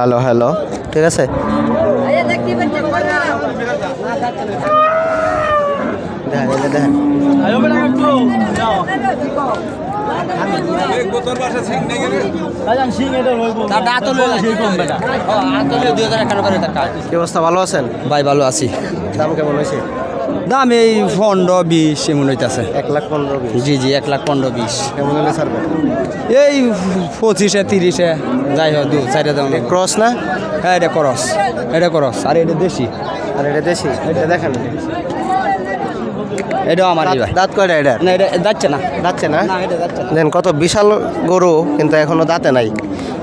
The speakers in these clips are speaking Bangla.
হ্যালো হ্যালো ঠিক আছে? কি অবস্থা? ভালো আছেন? ভাই ভালো আছি। দাম কেমন হয়েছে? দাম এই পনেরো বিশ এমন হইতেছে। এক লাখ পনেরো জি জি এক লাখ পনেরো বিশ। এমন হলে ছাড়বেন এই পঁচিশে তিরিশে যাই হোক দু চারটে দাম। ক্রস না? হ্যাঁ এটা করস এটা করস আর এটা দেশি। আর এটা দেশি? এটা দেখেন। এটাও আমার ভাই দাঁত- কয়টা এটা না এটা যাচ্ছে না। যাচ্ছে না? না এটা যাচ্ছে না। দেন কত? বিশাল গরু কিন্তু এখনও দাঁতে নাই।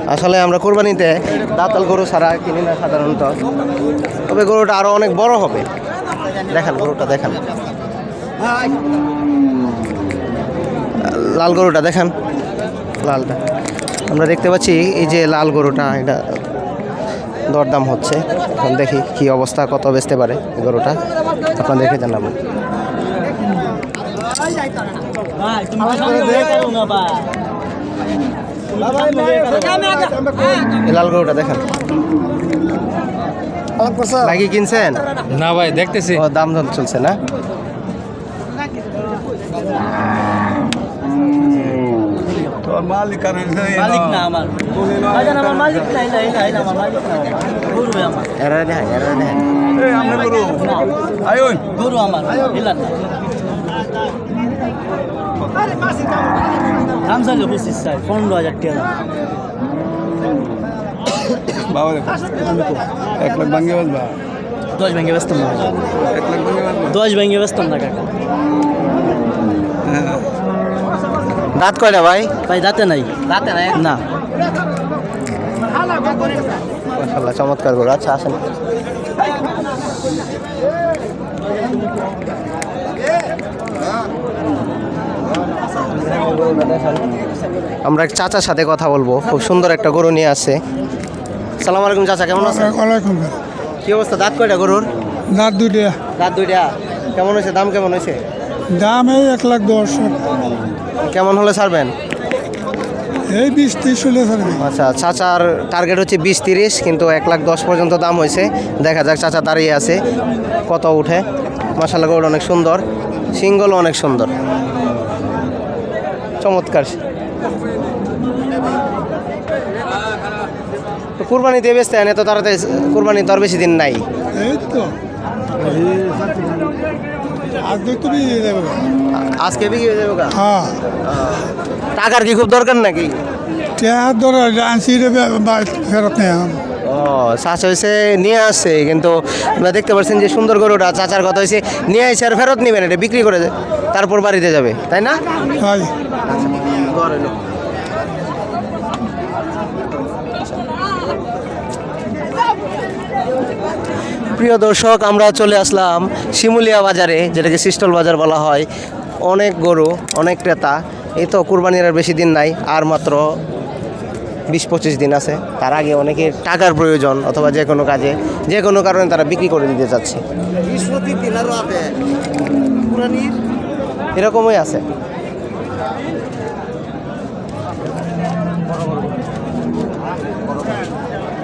আসলে আমরা কোরবানিতে দাঁতাল গরু ছাড়া কিনি না সাধারণত। তবে গরুটা আরও অনেক বড় হবে। দেখেন গরুটা দেখেন। লাল গরুটা দেখেন। লালটা। আমরা দেখতে পাচ্ছি এই যে লাল গরুটা এটা দরদাম হচ্ছে। এখন দেখি কি অবস্থা কত বেচতে পারে এই গরুটা। আপনাদেরকে জানাব। এই লাল গরুটা দেখেন। ভাই কি কিনছেন? না ভাই দেখতেছি। ও দাম দর চলছে না? মালিক না আমার। মালিক নাই নাই নাই আমার মালিক না গরু আমার। এরা দেখেন এরা দেখেন গরু। আমার হিলান না দাম চাইলে পঁচিশ চাই পনেরো হাজার টাকা। দাম এক লাখ ভাঙ্গে বলবা দশ ভেঙে বেচতাম না। এক লাখ ভাঙ্গে দশ না কাকা। দাঁত কয়টা ভাই? ভাই দাঁতে নাই। দাঁতে নাই? না। মাশাআল্লাহ চমৎকার গরু। আচ্ছা আসেন। আমরা এক চাচার সাথে কথা বলব। খুব সুন্দর একটা গরু নিয়ে আসছে। সালাম আলাইকুম চাচা কেমন আছেন? ওয়ালাইকুম কি অবস্থা? দাঁত কয়টা গরুর? দাঁত দুইটা। দাঁত দুইটা। কেমন হয়েছে? দাম কেমন হয়েছে? দাম এই এক লাখ দশ। কেমন হলে ছাড়বেন? এই বিশ ত্রিশ হলে আচ্ছা চাচার টার্গেট হচ্ছে বিশ তিরিশ কিন্তু এক লাখ দশ পর্যন্ত দাম হয়েছে। দেখা যাক চাচা দাঁড়িয়ে আছে। কত উঠে মাসাল্লাহ গরুটা অনেক সুন্দর। সিঙ্গলও অনেক সুন্দর। চমৎকার। কুরবানি দিয়ে বেচতে এনে তো তাড়াতাড়ি কুরবানি তো আর বেশি দিন নাই। আজকে বিক্রি হয়ে যাবে হ্যাঁ। টাকার কি খুব দরকার নাকি? ফেরত নেই ও চাচা হয়েছে নিয়ে আসছে কিন্তু আপনারা দেখতে পাচ্ছেন যে সুন্দর গরুটা চাচার কথা হয়েছে নিয়ে আসছে আর ফেরত নেবেন এটা বিক্রি করে তারপর বাড়িতে যাবে তাই না? প্রিয় দর্শক আমরা চলে আসলাম শিমুলিয়া বাজারে যেটাকে সিস্টল বাজার বলা হয়। অনেক গরু অনেক ক্রেতা এই তো কুরবানির আর বেশি দিন নাই আর মাত্র বিশ পঁচিশ দিন আছে। তার আগে অনেকে টাকার প্রয়োজন অথবা যে কোনো কাজে যে কোনো কারণে তারা বিক্রি করে দিতে চাচ্ছে। এরকমই আছে